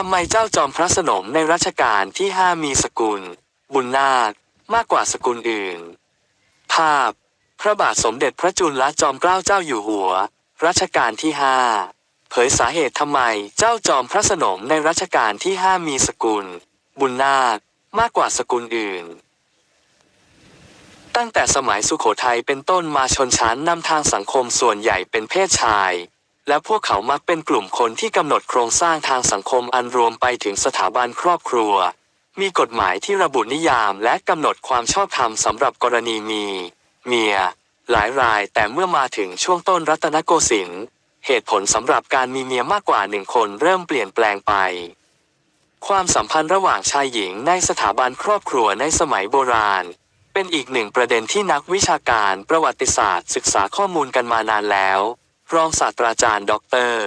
ทำไมเจ้าจอมพระสนมในรัชกาลที่ห้ามีสกุล บุญนาคมากกว่าสกุลอื่น ภาพ พระบาทสมเด็จพระจุลจอมเกล้าเจ้าอยู่หัว รัชกาลที่ห้าเผยสาเหตุทำไมเจ้าจอมพระสนมในรัชกาลที่ห้ามีสกุล บุญนาคมากกว่าสกุลอื่น ตั้งแต่สมัยสุโขทัยเป็นต้นมาชนชั้นนำทางสังคมส่วนใหญ่เป็นเพศชาย และพวกเขามักเป็นกลุ่มคนที่กำหนดโครงสร้างทางสังคมอันรวมไปถึงสถาบันครอบครัว มีกฎหมายที่ระบุนิยามและกำหนดความชอบธรรมสำหรับกรณีมี เมีย หลายรายแต่เมื่อมาถึงช่วงต้นรัตนโกสินทร์เหตุผลสำหรับการมีเมียมากกว่าหนึ่งคนเริ่มเปลี่ยนแปลงไป ความสัมพันธ์ระหว่างชายหญิงในสถาบันครอบครัวในสมัยโบราณ เป็นอีกหนึ่งประเด็นที่นักวิชาการประวัติศาสตร์ ศึกษาข้อมูลกันมานานแล้ว รองศาสตราจารย์ด็อกเตอร์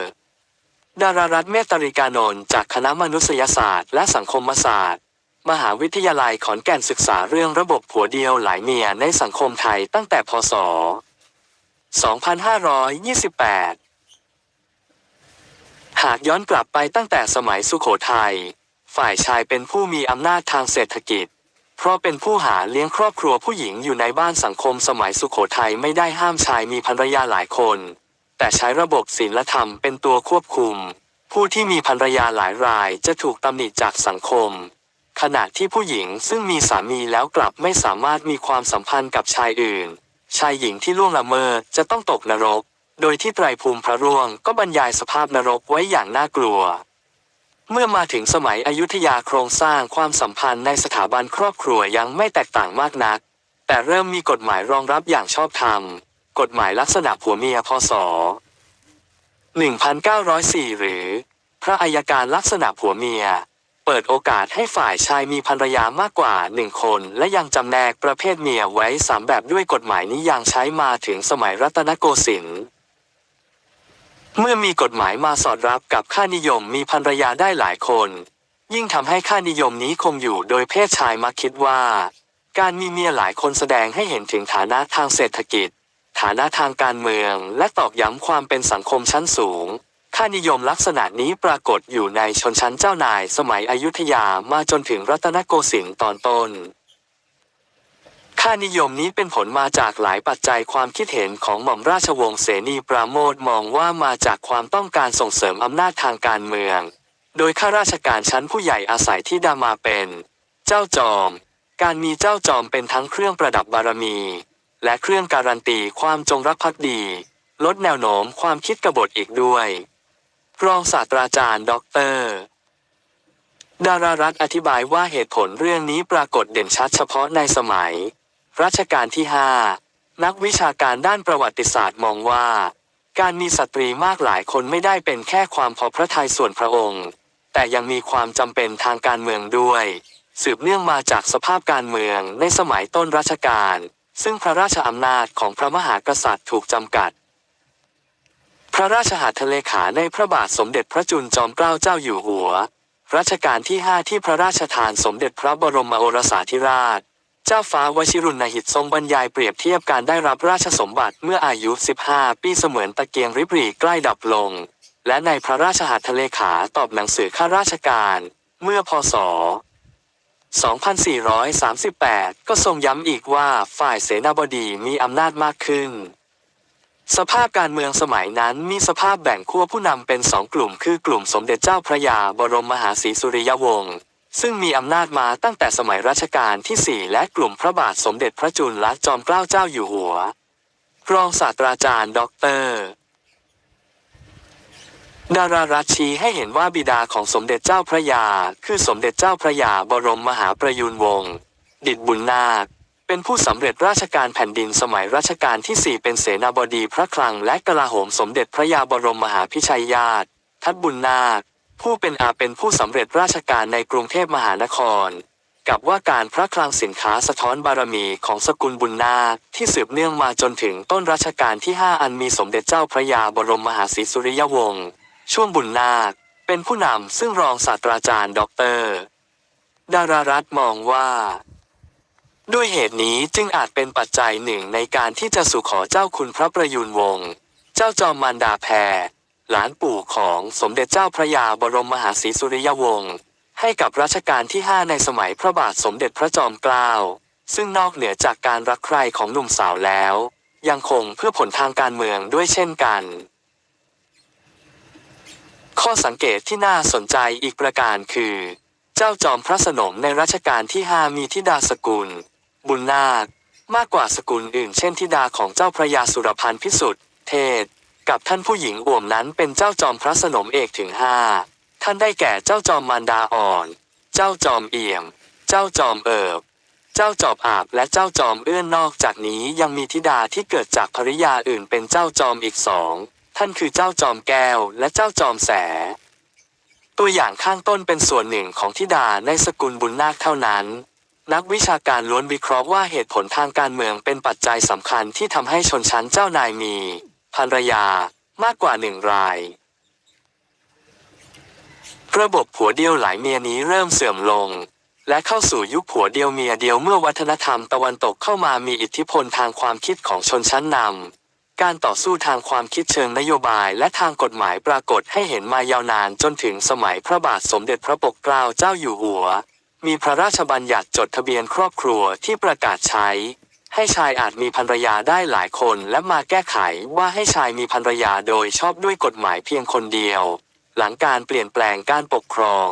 ดารารัตน์เมตริกานนท์จากคณะมนุษยศาสตร์และสังคมศาสตร์ มหาวิทยาลัยขอนแก่นศึกษาเรื่องระบบผัวเดียวหลายเมียในสังคมไทยตั้งแต่พศ 2528 หากย้อนกลับไปตั้งแต่สมัยสุโขทัย ฝ่ายชายเป็นผู้มีอำนาจทางเศรษฐกิจ เพราะเป็นผู้หาเลี้ยงครอบครัวผู้หญิงอยู่ในบ้านสังคมสมัยสุโขทัยไม่ได้ห้ามชายมีภรรยาหลายคน แต่ใช้ระบบศีลธรรมเป็นตัวควบคุม ผู้ที่มีภรรยาหลายรายจะถูกตำหนิจากสังคม ขณะที่ผู้หญิงซึ่งมีสามีแล้วกลับไม่สามารถมีความสัมพันธ์กับชายอื่น ชายหญิงที่ล่วงละเมิดจะต้องตกนรก โดยที่ไตรภูมิพระร่วงก็บรรยายสภาพนรกไว้อย่างน่ากลัวเมื่อมาถึงสมัยอยุธยาโครงสร้างความสัมพันธ์ในสถาบันครอบครัวยังไม่แตกต่างมากนัก แต่เริ่มมีกฎหมายรองรับอย่างชอบธรรม กฎหมายลักษณะผัวเมียพศ 1904 หรือ พระอัยการลักษณะผัวเมีย เปิดโอกาสให้ฝ่ายชายมีภรรยามากกว่าหนึ่งคน และยังจำแนกประเภทเมียไว้สามแบบด้วยกฎหมายนี้ยังใช้มาถึงสมัยรัตนโกสินทร์เมื่อมีกฎหมายมาสอดรับกับค่านิยมมีภรรยาได้หลายคน ยิ่งทำให้ค่านิยมนี้คงอยู่โดยเพศชายมักคิดว่า การมีเมียหลายคนแสดงให้เห็นถึงฐานะทางเศรษฐกิจ ฐานะทางการเมือง และตอกย้ำความเป็นสังคมชั้นสูง ค่านิยมลักษณะนี้ปรากฏอยู่ในชนชั้นเจ้านายสมัยอยุธยามาจนถึงรัตนโกสินทร์ตอนต้น ค่านิยมนี้เป็นผลมาจากหลายปัจจัยความคิดเห็นของหม่อมราชวงศ์เสนีปราโมทมองว่ามาจากความต้องการส่งเสริมอำนาจทางการเมือง โดยข้าราชการชั้นผู้ใหญ่อาศัยที่ดามาเป็น เจ้าจอม การมีเจ้าจอมเป็นทั้งเครื่องประดับบารมี และเครื่องการันตีความจงรักภักดี ลดแนวโน้มความคิดกบฏอีกด้วย รองศาสตราจารย์ด็อกเตอร์ดารารัฐอธิบายว่าเหตุผลเรื่องนี้ปรากฏเด่นชัดเฉพาะในสมัย รัชกาลที่ 5 นักวิชาการด้านประวัติศาสตร์มองว่า การมีสตรีมากหลายคนไม่ได้เป็นแค่ความพอพระทัยส่วนพระองค์ แต่ยังมีความจำเป็นทางการเมืองด้วย สืบเนื่องมาจากสภาพการเมืองในสมัยต้นรัชกาล ซึ่งพระราชอำนาจของพระมหากษัตริย์ถูกจำกัด พระราชหัตถเลขาในพระบาทสมเด็จพระจุลจอมเกล้าเจ้าอยู่หัว รัชกาลที่ 5 ที่พระราชทานสมเด็จพระบรมโอรสาธิราช เจ้าฟ้าวชิรุณหิตทรงบรรยายเปรียบเทียบการได้รับราชสมบัติเมื่ออายุ 15 ปีเสมือนตะเกียงริบหรี่ใกล้ดับลง และในพระราชหัตถเลขาตอบหนังสือข้าราชการ เมื่อพศ 2438 ก็ทรงย้ำอีกว่าฝ่ายเสนาบดีมีอำนาจมากขึ้น สภาพการเมืองสมัยนั้นมีสภาพแบ่งขั้วผู้นำเป็นสองกลุ่ม คือกลุ่มสมเด็จเจ้าพระยาบรมมหาศรีสุริยวงศ์ซึ่งมีอำนาจมาตั้งแต่สมัยรัชกาลที่ 4 และกลุ่มพระบาทสมเด็จพระจุลจอมเกล้าเจ้าอยู่หัว รองศาสตราจารย์ด็อกเตอร์ ดารารัชชีให้เห็นว่าบิดาของสมเด็จเจ้าพระยา คือสมเด็จเจ้าพระยาบรมมหาประยูรวงศ์ดิดบุญนาค เป็นผู้สำเร็จราชการแผ่นดินสมัยรัชกาลที่ 4 เป็นเสนาบดีพระคลังและกลาโหมสมเด็จพระยาบรมมหาพิชัยญาติ ทัดบุญนาค ผู้เป็นอาเป็นผู้สำเร็จราชการในกรุงเทพมหานคร กับว่าการพระคลังสินค้าสะท้อนบารมีของสกุลบุญนาคที่สืบเนื่องมาจนถึงต้นรัชกาลที่ 5 อันมีสมเด็จเจ้าพระยาบรมมหาศรีสุริยวงศ์ ช่วงบุญนาค เป็นผู้นำซึ่งรองศาสตราจารย์ด็อกเตอร์ ดารารัฐมองว่า ด้วยเหตุนี้จึงอาจเป็นปัจจัยหนึ่งในการที่จะสู่ขอเจ้าคุณพระประยูรวงศ์เจ้าจอมมารดาแพรหลานปู่ของสมเด็จเจ้าพระยาบรมมหาศรีสุริยวงศ์ให้กับรัชกาลที่ 5 ในสมัยพระบาทสมเด็จพระจอมเกล้า ซึ่งนอกเหนือจากการรักใคร่ของหนุ่มสาวแล้ว ยังคงเพื่อผลทางการเมืองด้วยเช่นกัน ข้อสังเกตที่น่าสนใจอีกประการคือ เจ้าจอมพระสนมในรัชกาลที่5มีธิดาสกุล บุญนาค มากกว่าสกุลอื่นเช่นธิดาของเจ้าพระยาสุรพันธ์พิสุทธิ์เทศ กับท่านผู้หญิงอ่วมนั้นเป็นเจ้าจอมพระสนมเอกถึงห้าท่านได้แก่เจ้าจอมมารดาอ่อน เจ้าจอมเอี่ยม เจ้าจอมเอิบเจ้าจอบอาบและเจ้าจอมเอื้อนนอกจากนี้ยังมีธิดาที่เกิดจากภริยาอื่นเป็นเจ้าจอมอีกสอง ท่านคือเจ้าจอมแก้วและเจ้าจอมแส ตัวอย่างข้างต้นเป็นส่วนหนึ่งของธิดาในสกุลบุญนาคเท่านั้น นักวิชาการล้วนวิเคราะห์ว่าเหตุผลทางการเมืองเป็นปัจจัยสำคัญที่ทำให้ชนชั้นเจ้านายมีภรรยามากกว่าหนึ่งราย ระบบผัวเดียวหลายเมียนี้เริ่มเสื่อมลง และเข้าสู่ยุคผัวเดียวเมียเดียวเมื่อวัฒนธรรมตะวันตกเข้ามามีอิทธิพลทางความคิดของชนชั้นนำ การต่อสู้ทางความคิดเชิงนโยบายและทางกฎหมายปรากฏให้เห็นมายาวนานจนถึงสมัยพระบาทสมเด็จพระปกเกล้าเจ้าอยู่หัว มีพระราชบัญญัติจดทะเบียนครอบครัวที่ประกาศใช้ ให้ชายอาจมีภรรยาได้หลายคนและมาแก้ไขว่าให้ชายมีภรรยาโดยชอบด้วยกฎหมายเพียงคนเดียว หลังการเปลี่ยนแปลงการปกครอง